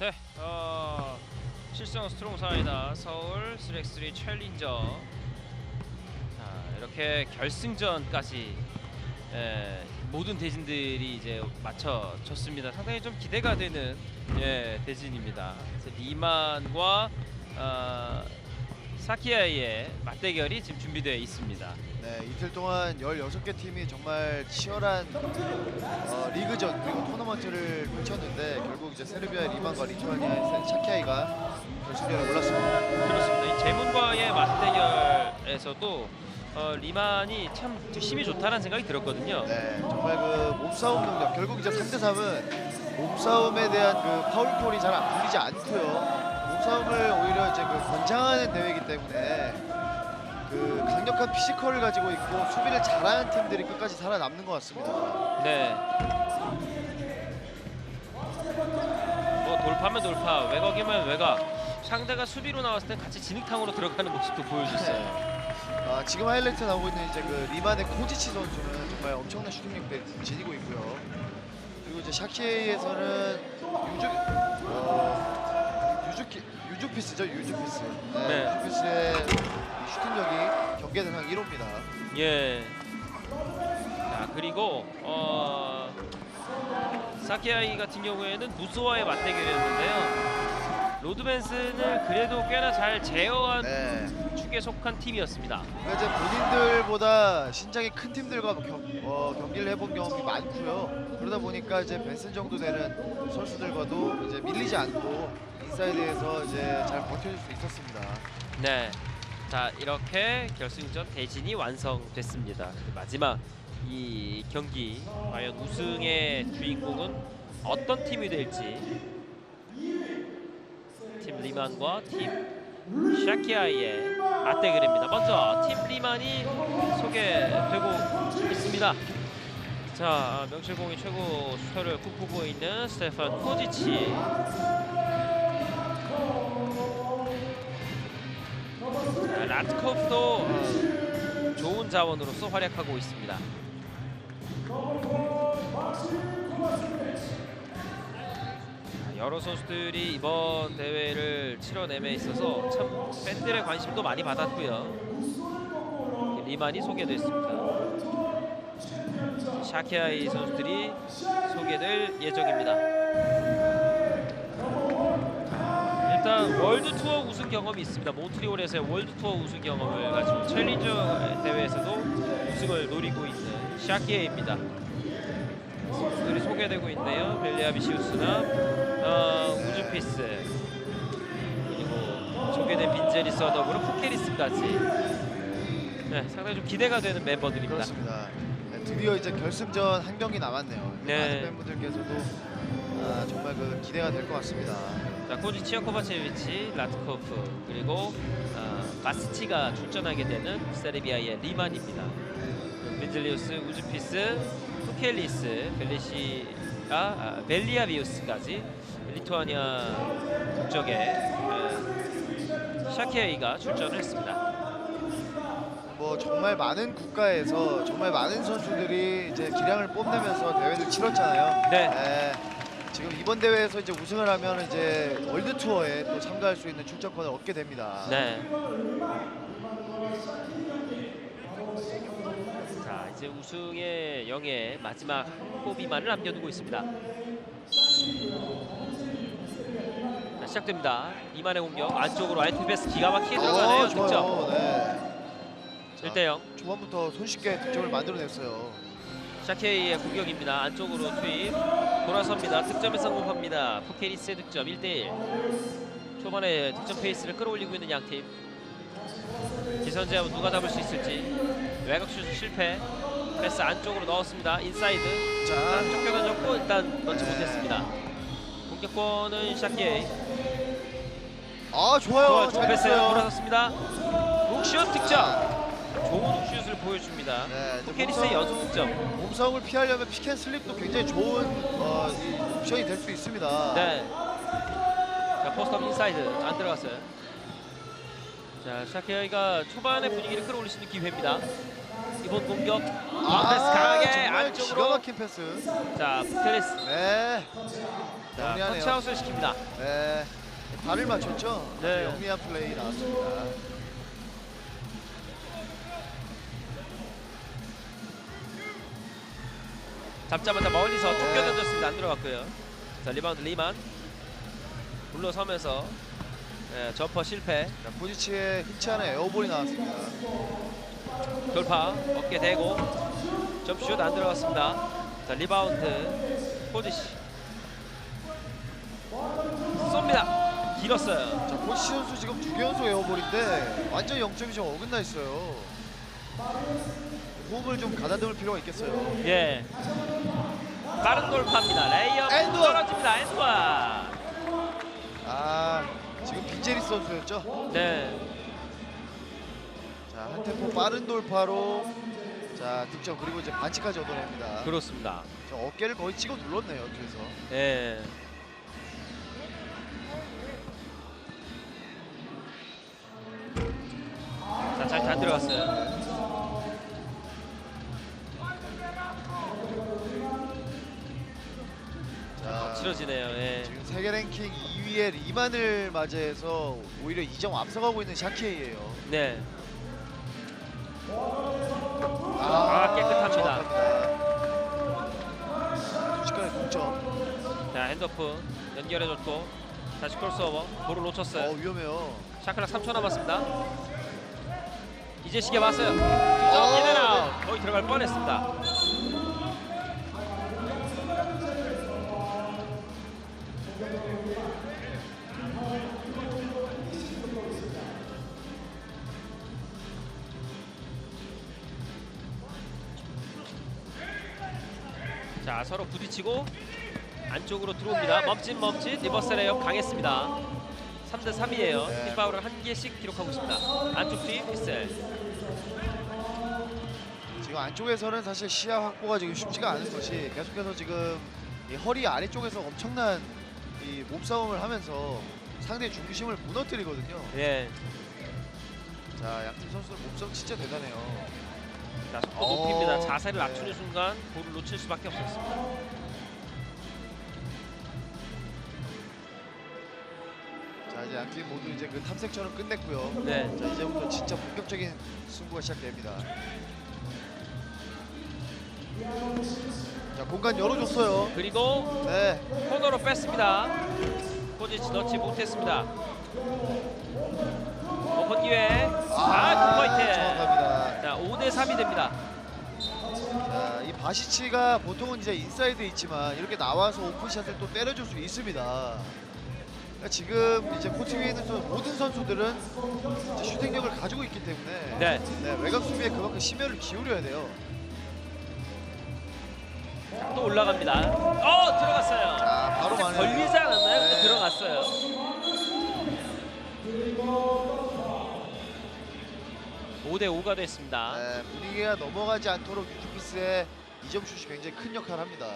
네, 어, 실성 스트롱 사이다 서울 3x3 챌린저. 자, 이렇게 결승전까지 예, 모든 대진들이 이제 맞춰졌습니다. 상당히 좀 기대가 되는 예, 대진입니다. 리만과 어, 사키아이의 맞대결이 지금 준비되어 있습니다. 네, 이틀 동안 16개 팀이 정말 치열한 어, 리그전 그리고 토너먼트를 펼쳤는데 결국 이제 세르비아의 리만과 리투아니아의 샤키아이가 결승전에 올랐습니다. 그렇습니다. 이 제문과의 맞대결에서도 어, 리만이 참 힘이 좋다는 생각이 들었거든요. 네, 정말 그 몸싸움 능력 결국 이제 3대 3은 몸싸움에 대한 그 파울콜이 잘 안 풀리지 않고요. 몸싸움을 오히려 이제 그 권장하는 대회이기 때문에 그 강력한 피지컬을 가지고 있고 수비를 잘하는 팀들이 끝까지 살아남는 것 같습니다. 네. 뭐 돌파면 돌파, 외곽이면 외곽. 상대가 수비로 나왔을 때 같이 진흙탕으로 들어가는 모습도 보여줬어요. 네. 아, 지금 하이라이트 나오고 있는 이제 그 리만의 코지치 선수는 정말 엄청난 슈팅력을 지니고 있고요. 그리고 이제 샤키에이에서는 유주 어, 유주키 유주피스죠 유주피스. 네, 네. 유주피스의 이 슈팅력이 경기 대상 1호입니다. 예. 자 그리고 어, 사키아이 같은 경우에는 무스와의 맞대결이었는데요. 로드벤슨을 그래도 꽤나 잘 제어한 네. 축에 속한 팀이었습니다. 그러니까 이제 본인들보다 신장이 큰 팀들과 경, 어, 경기를 해본 경험이 많고요. 그러다 보니까 이제 벤슨 정도 되는 선수들과도 이제 밀리지 않고 인사이드에서 이제 잘 버텨줄 수 있었습니다. 네. 자 이렇게 결승전 대진이 완성됐습니다. 마지막 이 경기 과연 우승의 주인공은 어떤 팀이 될지 팀 리만과 팀 샤키아이의 맞대결입니다. 먼저 팀 리만이 소개되고 있습니다. 자 명실공히 최고 슈터를 꿈꾸고 있는 스테판 코지치 라트코프도 어, 좋은 자원으로서 활약하고 있습니다. 자, 여러 선수들이 이번 대회를 치러냄에 있어서 참 팬들의 관심도 많이 받았고요. 리만이 소개됐습니다. 샤키아이 선수들이 소개될 예정입니다. 일단 월드 투어 우승 경험이 있습니다. 몬트리올에서의 월드 투어 우승 경험을 가지고 챌린저 대회에서도 우승을 노리고 있는 샤키에입니다. 선수들이 소개되고 있네요. 벨리아비시우스나 어, 우즈피스 그리고 소개된 빈제리 서더브로 푸케리스까지 네, 상당히 좀 기대가 되는 멤버들입니다. 그렇습니다. 네, 드디어 이제 결승전 한 경기 남았네요. 네. 많은 팬분들께서도 아, 정말 그 기대가 될 것 같습니다. 자, 코지 치아코바체비치, 라트코프 그리고 어, 바스치가 출전하게 되는 세르비아의 리만입니다. 벤젤리우스, 우즈피스, 투켈리스, 벨리시, 아, 벨리아비우스까지 리투아니아 국적의 어, 샤키에이가 출전을 했습니다. 뭐 정말 많은 국가에서 정말 많은 선수들이 이제 기량을 뽐내면서 대회를 치렀잖아요. 네. 지금 이번 대회에서 이제 우승을 하면 이제 월드 투어에 또 참가할 수 있는 출전권을 얻게 됩니다. 네. 자 이제 우승의 영예 마지막 꼬비만을 남겨두고 있습니다. 자, 시작됩니다. 이만의 공격 안쪽으로 아이틀베스 기가 막히게 들어가네요. 어, 득점. 네. 자, 1대 0 초반부터 손쉽게 득점을 만들어냈어요. 샤케이의 공격입니다. 안쪽으로 투입 돌아섭니다. 득점에 성공합니다. 포케리스의 득점 1대1 초반에 득점 페이스를 끌어올리고 있는 양팀 기선 제압은 누가 잡을 수 있을지 외곽 슛 실패 패스 안쪽으로 넣었습니다. 인사이드 자, 안쪽 껴던졌고 일단 넣지 네. 못했습니다. 공격권은 샤케이 아 좋아요. 좋아요. 좋은 잘 패스. 돌아섰습니다. 룩슛 득점 좋은 룩슛을 보여줍니다. 네, 포케리스의 몸싸움- 연속 득점 몸싸움을 피하려면 피켄 슬립도 굉장히 좋은 어, 이 옵션이 될 수 있습니다. 네. 자 포스트업 인사이드 안 들어갔어요. 자 샤키아이가 초반의 분위기를 끌어올릴 수 있는 기회입니다. 이번 공격 아, 패스 강하게 정말 안쪽으로. 막힌 패스. 자 포케리스 네. 자. 터치아웃을 시킵니다. 네. 발을 맞췄죠. 네. 영리한 플레이 나왔습니다. 잡자마자 멀리서 쫓겨 네. 던졌습니다. 안 들어갔고요. 자 리바운드 리만 물러서면서 예, 점퍼 실패 자, 흔치 않은 에어볼이 나왔습니다. 돌파 어깨 대고 점슛 안 들어갔습니다. 자 리바운드 포지시 쏩니다. 길었어요. 자, 포지치 선수 지금 두 개 연속 에어볼인데 완전 0점이 좀 어긋나 있어요. 호흡을 좀 가다듬을 필요가 있겠어요. 예. 빠른 돌파입니다. 레이업 엔드원. 떨어집니다. 엔드원. 아, 지금 빈제리 선수였죠. 네. 자, 한 템포 빠른 돌파로 자, 득점 그리고 이제 반칙까지 얻어냅니다. 그렇습니다. 저 어깨를 거의 찍어 눌렀네요, 뒤에서. 예. 자, 잘다 들어갔어요. 자, 치러지네요. 예. 지금 세계 랭킹 2위의 리만을 맞이해서 오히려 2점 앞서가고 있는 샤키에이예요. 네. 아, 깨끗합니다. 정확합니다. 순식간에 동점. 자, 핸드오프 연결해줬고 다시 크로스오버 볼을 어, 놓쳤어요. 위험해요. 샤클락 3초 남았습니다. 이제 시계 봤어요. 어. 인앤아웃. 거의 들어갈 뻔했습니다. 자 서로 부딪히고 안쪽으로 들어옵니다. 멈칫 멈칫 리버스 레이업 강했습니다. 3대 3이에요. 네. 팀 파울을 한 개씩 기록하고 있습니다. 안쪽 뒤 피셀. 지금 안쪽에서는 사실 시야 확보가 지금 쉽지가 않은 것이 계속해서 지금 이 허리 아래쪽에서 엄청난 이 몸싸움을 하면서 상대 중심을 무너뜨리거든요. 예. 자, 양팀 선수들 몸싸움 진짜 대단해요. 자 속도 어, 높입니다. 자세를 네. 낮추는 순간 볼을 놓칠 수밖에 없었습니다. 자, 이제 양팀 모두 이제 그 탐색전을 끝냈고요. 네. 자, 이제부터 진짜 본격적인 승부가 시작됩니다. 자, 공간 열어줬어요. 그리고 네, 코너로 뺐습니다. 포지치 넣지 못했습니다. 오픈 기회. 아, 굿포인트. 정확합니다. 자, 5대 3이 됩니다. 자, 이 바시치가 보통은 이제 인사이드에 있지만 이렇게 나와서 오픈샷을 또 때려줄 수 있습니다. 그러니까 지금 이제 코트 위에 있는 선- 모든 선수들은 슈팅력을 가지고 있기 때문에 네. 네, 외곽 수비에 그만큼 심혈을 기울여야 돼요. 또 올라갑니다. 어, 들어갔어요. 자, 바로 걸리지 않았나요? 네. 들어갔어요. (5대 5가 됐습니다) 네, 분위기가 넘어가지 않도록 유투피스의 이점 슛이 굉장히 큰 역할을 합니다.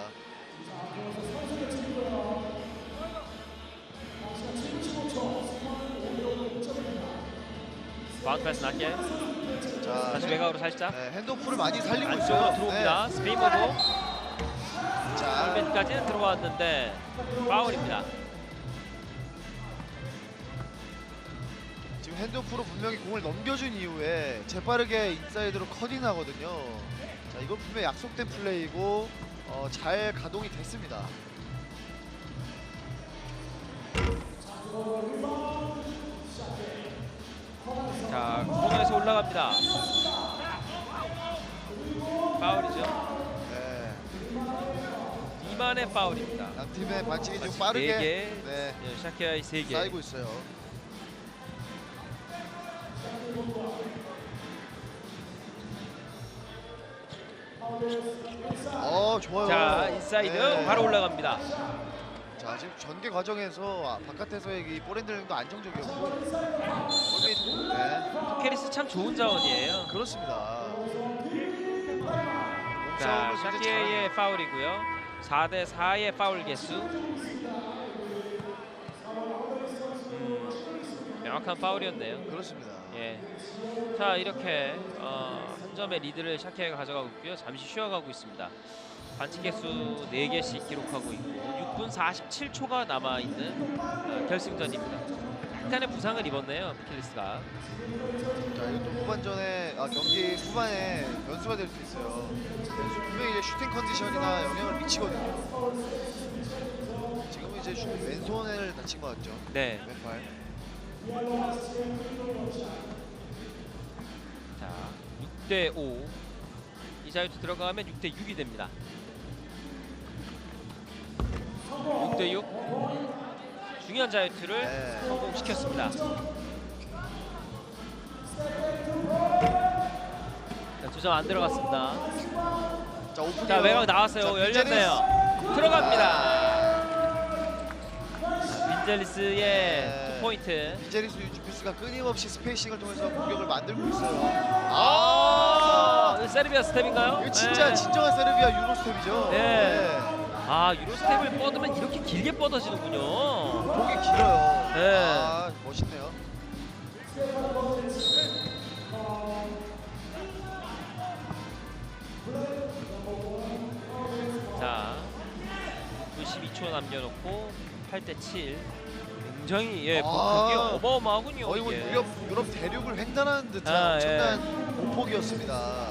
바운드 패스 낮게. 자, 다시 외곽으로 살짝. 네, 핸드오프를 많이 살리고 안쪽으로 있어요. 들어옵니다. 스페인으로 네. 자, 벤까지는 들어왔는데 파울입니다 핸드오프로 분명히 공을 넘겨준 이후에 재빠르게 인사이드로 커딩하거든요. 자, 이건 분명히 약속된 플레이고 어, 잘 가동이 됐습니다. 자 코너에서 올라갑니다 파울이죠 네, 이만의 파울입니다 양 팀의 반칙이 좀 빠르게 네 개. 네, 예, 샤키아이 3개 쌓이고 있어요. 어 좋아요. 자 인사이드 네. 바로 올라갑니다 자 지금 전개 과정에서 아, 바깥에서의 이 볼핸들링도 안정적이었고 골밑 네 캐리스 참 좋은 자원이에요 그렇습니다. 자 몸싸움을 굉장히 샤키아이의 파울이고요 4대 4의 파울 개수 음, 명확한 파울이었네요 그렇습니다. 예. 자 이렇게 어, 한 3점의 리드를 샤키아가 가져가고 있고요. 잠시 쉬어가고 있습니다. 반칙 개수 4개씩 기록하고 있고 6분 47초가 남아 있는 어, 결승전입니다. 약간의 부상을 입었네요, 피킬리스가. 자 이것도 후반전에 아, 경기 후반에 변수가 될 수 있어요. 분명히 이제 슈팅 컨디션이나 영향을 미치거든요. 지금은 이제 슈- 왼손을 다친 것 같죠. 네. 왼팔. 자, 6대 5. 이 자유투 들어가면 6대 6이 됩니다. 6대 6. 중요한 자유투를 네. 성공시켰습니다. 두점 안 들어갔습니다. 자. 자 외곽 나왔어요. 자, 열렸네요. 들어갑니다. 빈젤리스의 네. 투 포인트. 비제리스 유주피스가 끊임없이 스페이싱을 통해서 공격을 만들고 있어요. 아, 이거 세르비아 스텝인가요? 이거 진짜 네. 진정한 세르비아 유로 스텝이죠. 네. 아 유로 스텝을 뻗으면 이렇게 길게 뻗어지는군요. 목이 길어요. 네. 아 멋있네요. 자, 92초 남겨놓고 8대 7. 굉장히 예, 아. 공격이 어마어마하군요. 거의 뭐 이게. 유럽 유럽 대륙을 횡단하는 듯한 아, 엄청난 공폭이었습니다.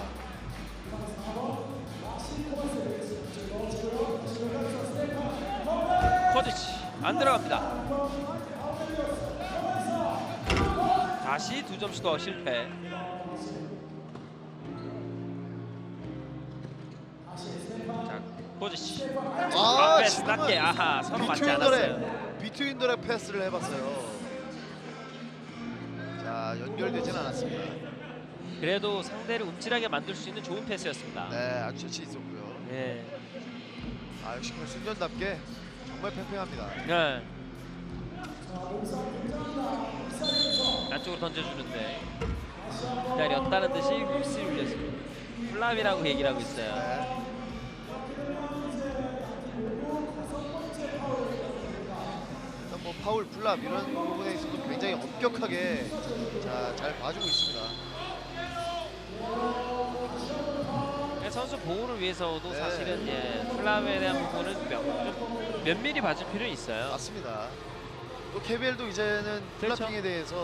커지치 안 들어갑니다. 다시 두점 시도 실패. 자, 코지치. 아, 패스 지금은 낮게 아하 서로 맞지 않았어요. 비트윈더의 패스를 해봤어요. 자 연결되진 않았습니다. 그래도 상대를 움찔하게 만들 수 있는 좋은 패스였습니다. 네 아주 재치 있었고요. 네. 아 역시 그 순전답게 정말 팽팽합니다. 네. 안쪽으로 던져주는데 기다렸다는 듯이 훅스 울렸습니다. 플랍이라고 얘기를 하고 있어요. 네. 뭐 파울, 플랍 이런 부분에 있어서 굉장히 엄격하게 자, 잘 봐주고 있습니다. 네, 선수 보호를 위해서도 네. 사실은 예, 플랍에 대한 부분은 몇, 좀 면밀히 봐줄 필요는 있어요. 맞습니다. 또 KBL도 이제는 그렇죠. 플라핑에 대해서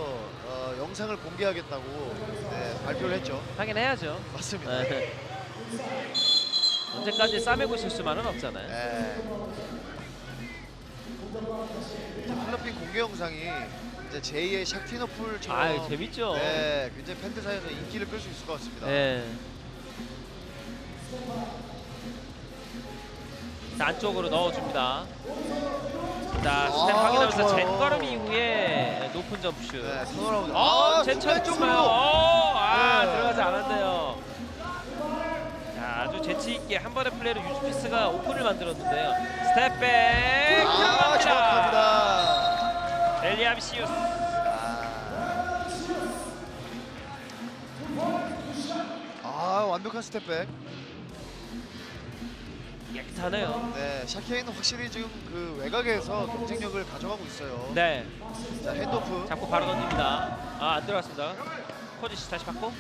어, 영상을 공개하겠다고 네, 발표를 했죠. 하긴 해야죠. 맞습니다. 네. 언제까지 싸매고 있을 수만은 없잖아요. 네. 플라핑 공개 영상이 이제 제2의 샥티너풀처럼 아 재밌죠. 네, 굉장히 팬들 사이에서 인기를 끌 수 있을 것 같습니다. 네. 자, 안쪽으로 넣어줍니다. 자, 스텝 아, 확인하면서 좋아요. 젠걸음 이후에 높은 점프 슛. 네, 턴어라운드. 어, 제철 쪽으로. 쪽으로. 어, 아, 네. 들어가지 않았네요. 재치 있게 한 번의 플레이로 유즈피스가 오픈을 만들었는데요. 스텝백 아, 들어갑니다. 정확합니다. 엘리아비시우스. 아. 아, 완벽한 스텝백. 깨끗하네요. 네, 샤키아이는 확실히 지금 그 외곽에서 경쟁력을 가져가고 있어요. 네. 자, 핸드오프. 잡고 바로 던집니다. 아, 안 들어갔습니다. 코지시 다시 받고.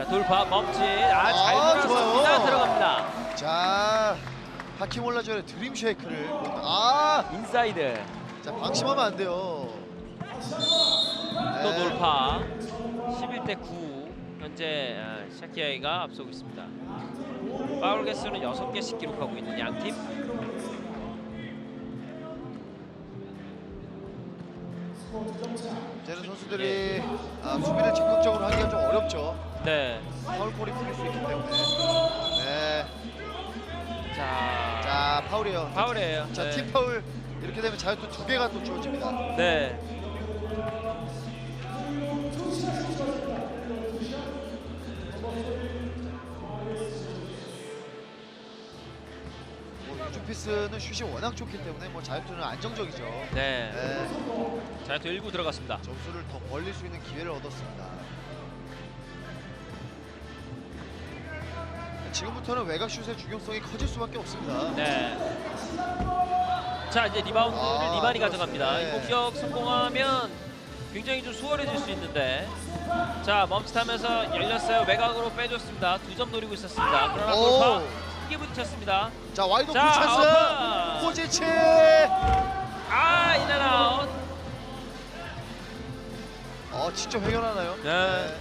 자, 돌파 멈칫. 아, 잘 아, 들어갔습니다. 좋아요. 들어갑니다. 자, 하키몰라주의 드림 쉐이크를. 아, 인사이드. 자, 방심하면 안 돼요. 또 네. 돌파. 11대 9. 현재 아, 샤키아이가 앞서고 있습니다. 파울 개수는 6개씩 기록하고 있는 양 팀. 이제는 선수들이 아, 수비를 적극적으로 하기가 좀 어렵죠. 네. 파울콜이 풀릴 수 있기 때문에. 네. 자, 자, 파울이에요. 파울이에요. 자, 네. 팀 파울 이렇게 되면 자유투 두 개가 또 주어집니다. 네. 뭐 유주피스는 슛이 워낙 좋기 때문에 뭐 자유투는 안정적이죠. 네. 네, 자유투 1구 들어갔습니다. 점수를 더 벌릴 수 있는 기회를 얻었습니다. 지금부터는 외곽 슛의 중요성이 커질 수밖에 없습니다. 네. 자 이제 리바운드를 아, 리만이. 가져갑니다. 네. 이 공격 성공하면 굉장히 좀 수월해질 수 있는데 자 멈칫하면서 열렸어요. 외곽으로 빼줬습니다. 두 점 노리고 있었습니다. 그러나 오. 돌파 크게 부딪혔습니다. 자 와이드 자 찬스. 코지치. 아 인앤아웃. 어 진짜 회견하나요? 네.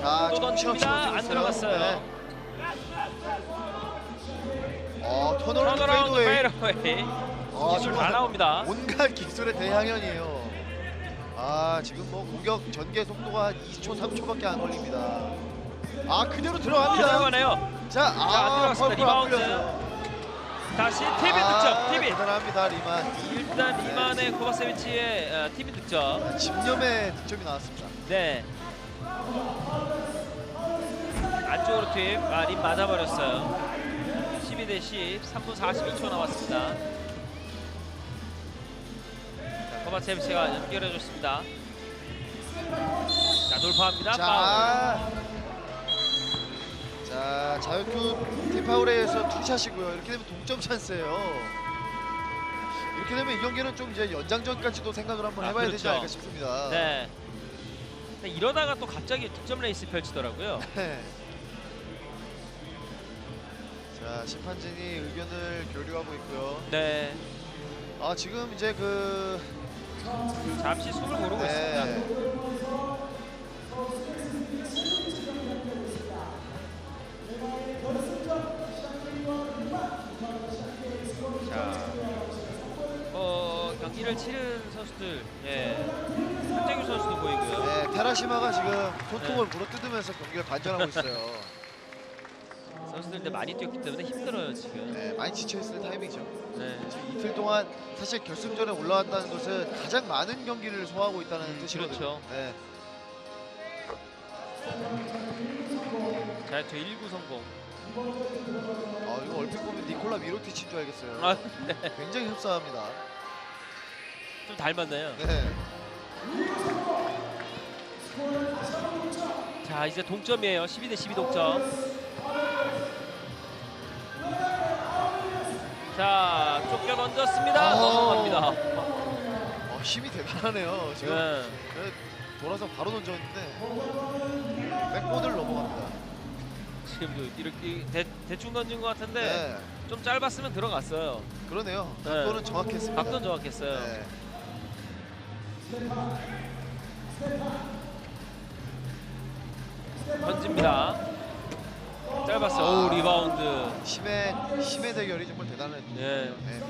자 또 던집니다. 안. 들어갔어요. 네. 어 턴어라운드 턴어라운드 페이드웨이. 페이드웨이. 어, 기술 다 정말 나옵니다. 온갖 기술의 대항연이에요. 아 지금 뭐 공격 전개 속도가 한 2초 3초밖에 안 걸립니다. 아 그대로 들어갑니다. 들어가네요. 자, 자, 아 들어갔습니다. 펄펄 안 리바운드. 풀렸어요. 다시 TV 아, 득점. TV. 대단합니다 리만. 일단 리만의 코바세비치의 어, TV 득점. 아, 집념의 득점이 나왔습니다. 네. 안쪽으로 투입. 아, 림 맞아버렸어요. 12대 10. 3분 42초 남았습니다. 자, 코바세비치가 연결해줬습니다. 자, 돌파합니다. 자, 자 자유투 팀파울에 의해서 투샷이고요. 이렇게 되면 동점 찬스예요. 이렇게 되면 이 경기는 좀 이제 연장전까지도 생각을 한번 아, 해봐야 되지 그렇죠. 않을까 싶습니다. 네. 이러다가 또 갑자기 득점 레이스 펼치더라고요. 네. 자 심판진이 의견을 교류하고 있고요. 네. 아 지금 이제 그 잠시 숨을 고르고 있습니다. 네. 자, 어, 경기를 치른 선수들, 예, 한재규 선수도 보이고요. 네, 테라시마가 지금 손톱을 네. 물어뜯으면서 경기를 관전하고 있어요. 선수들 근데 많이 뛰었기 때문에 힘들어요 지금. 네, 많이 지쳐있을 타이밍이죠. 네. 지금 이틀 동안 사실 결승전에 올라왔다는 것은 가장 많은 경기를 소화하고 있다는 음, 뜻이거든요. 그렇죠. 네. 자유투 1구 성공. 아, 이거 얼핏 보면 니콜라 미로티치인 줄 알겠어요. 아, 네. 굉장히 흡사합니다. 좀 닮았네요. 네. 자, 이제 동점이에요. 12 대 12 동점. 자, 쫓겨 던졌습니다. 오. 넘어갑니다. 어, 힘이 대단하네요. 지금 네. 네, 돌아서 바로 던졌는데 백보드를 넘어갑니다. 지금도 이렇게 대, 대충 던진 것 같은데 네. 좀 짧았으면 들어갔어요. 그러네요. 네. 각도는 정확했습니다. 각도는 정확했어요. 네. 던집니다. 짧았어요. 오 리바운드. 힘의 힘의 대결이 정말 대단했죠. 예. 네.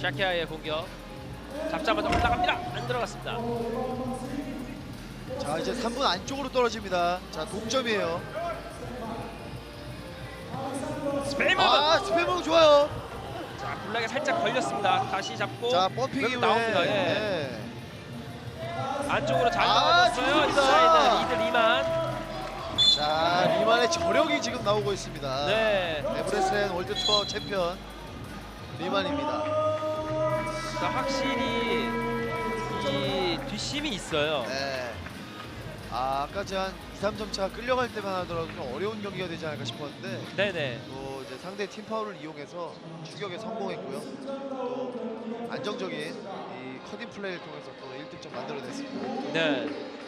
샤키아의 공격. 잡자마자 올라갑니다. 안 들어갔습니다. 자 이제 3분 안쪽으로 떨어집니다. 자 동점이에요. 스페이먼. 아 스페이먼 좋아요. 자 블락에 살짝 걸렸습니다. 다시 잡고 자 펌핑 그래도 이후에 나옵니다. 예. 네. 안쪽으로 잘 아, 나왔어요. 좋습니다. 인사이드 이들. 자 리만의 저력이 지금 나오고 있습니다. 네. 에브레스텐 월드 투어 챔피언 리만입니다. 자, 확실히 이 뒷심이 있어요. 네. 아 아까 한 2, 3점 차 끌려갈 때만 하더라도 좀 어려운 경기가 되지 않을까 싶었는데 네네. 또 이제 상대 팀 파울을 이용해서 추격에 성공했고요. 또 안정적인 이 커딩 플레이를 통해서 또 1득점 만들어냈습니다. 네.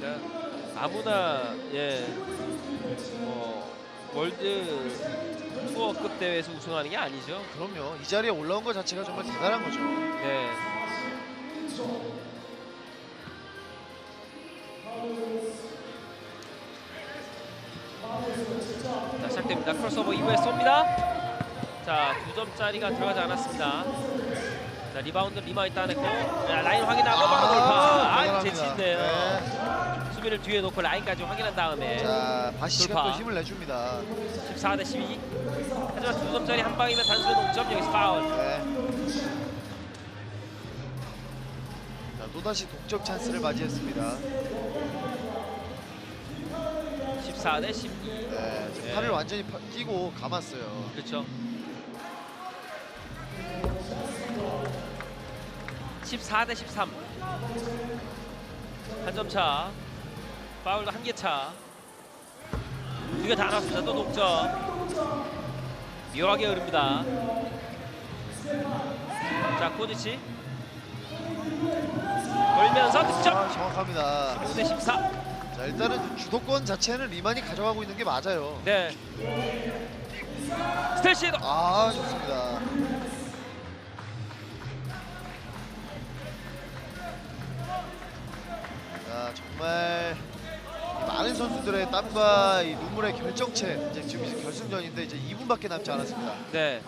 자, 아무나 예, 뭐 월드 투어급 대회에서 우승하는 게 아니죠. 그럼요. 이 자리에 올라온 것 자체가 정말 대단한 거죠. 네. 자 시작됩니다. 크로스오버 이후에 쏩니다. 자, 두 점짜리가 들어가지 않았습니다. 자, 리바운드 리마이 따냈고 자, 라인 확인하고 바로 돌파. 아, 대단합니다. 재치있네요. 네. 수비를 뒤에 놓고 라인까지 확인한 다음에 자 바시가 돌파. 또 힘을 내줍니다. 14 대 12. 하지만 두 점짜리 한 방이면 단순히 동점 여기서 파울. 네. 자 또다시 독점 찬스를 맞이했습니다. 14 대 12. 네, 지금 네. 팔을 완전히 파- 끼고 감았어요. 그렇죠. 14대 13. 한 점 차. 파울도 한 개 차. 두 개 다 나왔습니다. 또 동점. 묘하게 흐릅니다. 자 코디치 돌면서 득점. 아, 정확합니다. 15대 14. 자 일단은 주도권 자체는 리만이 가져가고 있는 게 맞아요. 네. 스텔 시도. 아 좋습니다. 많은 선수들의 땀과 이 눈물의 결정체 이제 지금 이제 결승전인데 이제 2분밖에 남지 않았습니다. 네.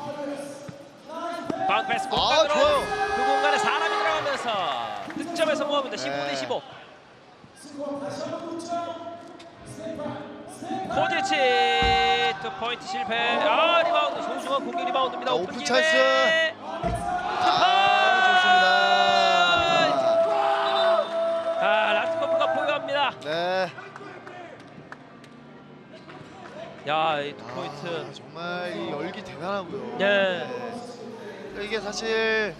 바운드 패스 아, 공간으로 좋아요. 그 공간에 사람이 들어가면서 득점에 성공합니다. 15대 네. 15. 코디치 또 포인트 실패. 아 리바운드 소중한 공격 리바운드입니다. 자, 오픈. 찬스. 야이 아, 포인트. 정말 이 열기 대단하고요. 네. 그러니까 이게 사실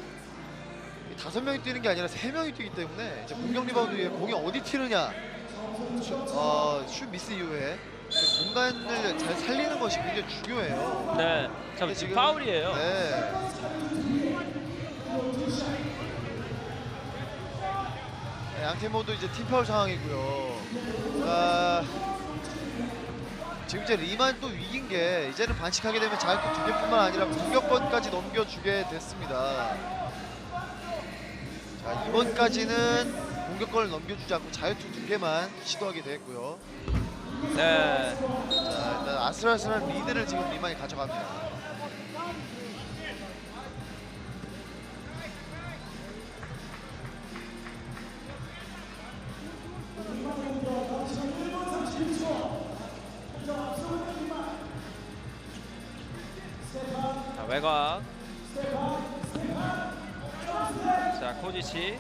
이 다섯 명이 뛰는 게 아니라 세 명이 뛰기 때문에 이제 공격 리바운드 위에 공이 어디 튀느냐, 슛, 어, 슛 미스 이후에 그 공간을 잘 살리는 것이 굉장히 중요해요. 네. 자 근데 지금 파울이에요. 네. 네, 양팀 모두 이제 팀 파울 상황이고요. 아, 지금 이제 리만 또 위긴 게 이제는 반칙하게 되면 자유투 두 개뿐만 아니라 공격권까지 넘겨주게 됐습니다. 자 이번까지는 공격권을 넘겨주지 않고 자유투 두 개만 시도하게 됐고요. 네. 자 일단 아슬아슬한 리드를 지금 리만이 가져갑니다. 자 외곽. 자 코디치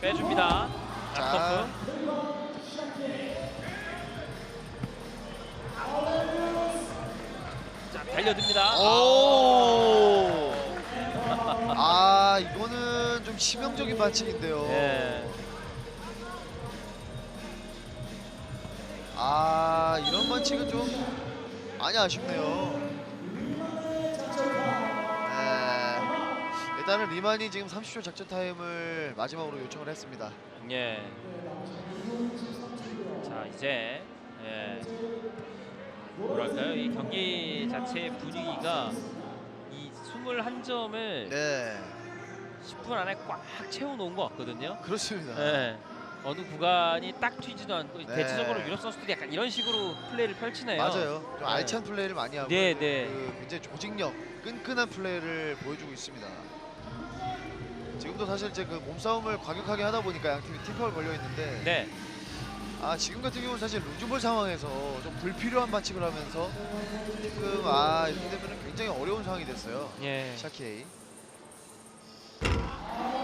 빼줍니다. 자. 자 달려듭니다. 오. 아 이거는 좀 치명적인 반칙인데요. 네. 아 이런 반칙은 좀 많이 아쉽네요. 일단은 리만이 지금 30초 작전 타임을 마지막으로 요청을 했습니다. 예. 자 이제 예. 뭐랄까요 이 경기 자체의 분위기가 이 21점을 네, 10분 안에 꽉 채워놓은 것 같거든요. 그렇습니다. 예. 어느 구간이 딱 튀지도 않고 네. 대체적으로 유럽 선수들이 약간 이런 식으로 플레이를 펼치네요. 맞아요. 좀 네. 알찬 플레이를 많이 하고 네, 네. 그 굉장히 조직력, 끈끈한 플레이를 보여주고 있습니다. 지금도 사실 이제 그 몸싸움을 과격하게 하다 보니까 양 팀이 팀파울 걸려 있는데 네. 아 지금 같은 경우는 사실 루즈볼 상황에서 좀 불필요한 반칙을 하면서 지금 아 이렇게 되면 굉장히 어려운 상황이 됐어요. 예. 샤케이.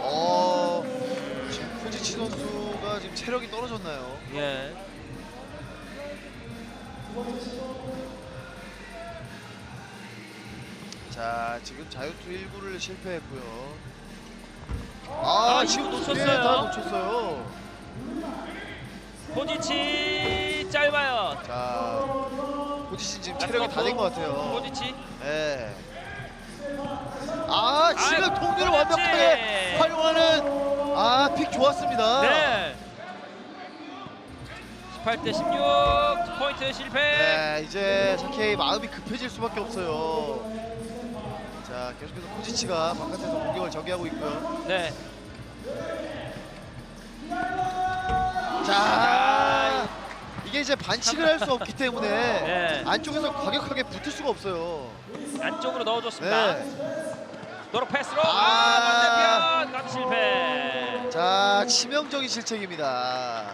어 지금 후지치 선수가 지금 체력이 떨어졌나요? 예. 자 지금 자유투 1구를 실패했고요. 아, 아, 이거 지금 놓쳤어요. 네, 다 놓쳤어요. 코디치 짧아요. 자 후지치 지금 체력이 다 된 것 같아요. 코디치. 예. 아 지금 통들을 그렇지. 완벽하게 활용하는 아 픽 좋았습니다. 네. 18대 16 포인트 실패. 네, 이제 샤케이 마음이 급해질 수밖에 없어요. 자 계속해서 후지치가 바깥에서 공격을 전개하고 있고요. 네. 자 이게 이제 반칙을 할 수 없기 때문에 네. 안쪽에서 과격하게 붙을 수가 없어요. 안쪽으로 넣어줬습니다. 네. 도로 패스로 아. 아, 반대편 감 실패. 자 치명적인 실책입니다.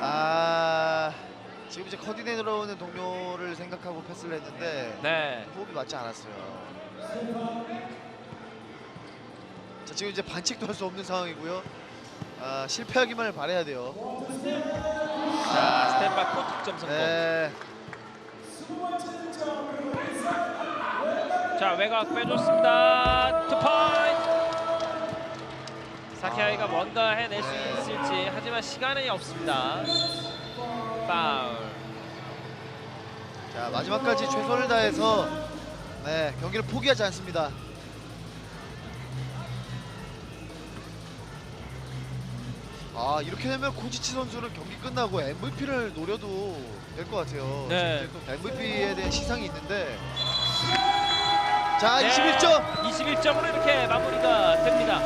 아 지금 이제 커디네 들어오는 동료를 생각하고 패스를 했는데 네. 호흡이 맞지 않았어요. 자 지금 이제 반칙도 할 수 없는 상황이고요. 아 실패하기만을 바래야 돼요. 자 스텝 받고 득점 성공. 네. 자 외곽 빼줬습니다. 투 포인트. 사키아이가 뭔가 해낼 수 네. 있을지 하지만 시간이 없습니다. 파울. 자 마지막까지 최선을 다해서 네 경기를 포기하지 않습니다. 아 이렇게 되면 코지치 선수는 경기 끝나고 MVP를 노려도 될 것 같아요. 네. MVP에 대한 시상이 있는데 자 네, 21점 21점으로 이렇게 마무리가 됩니다.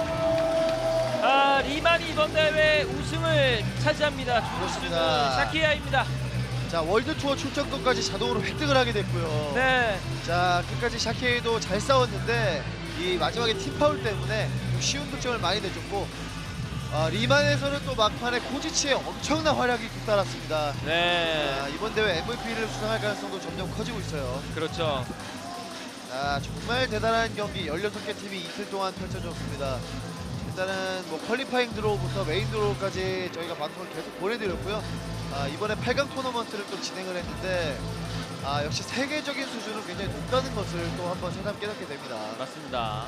아, 리만이 이번 대회 우승을 차지합니다. 그렇습니다. 샤키야입니다. 자 월드 투어 출전권까지 자동으로 획득을 하게 됐고요. 네. 자 끝까지 샤케이도 잘 싸웠는데 이 마지막에 팀 파울 때문에 좀 쉬운 득점을 많이 내줬고 아, 리만에서는 또 막판에 코지치의 엄청난 활약이 뒤따랐습니다. 네. 자, 이번 대회 MVP를 수상할 가능성도 점점 커지고 있어요. 그렇죠. 자, 정말 대단한 경기 16개 팀이 이틀 동안 펼쳐졌습니다. 일단은 뭐 퀄리파잉 드로우부터 메인 드로우까지 저희가 방송을 계속 보내드렸고요. 아, 이번에 8강 토너먼트를 또 진행을 했는데 아, 역시 세계적인 수준은 굉장히 높다는 것을 또 한번 새삼 깨닫게 됩니다. 맞습니다.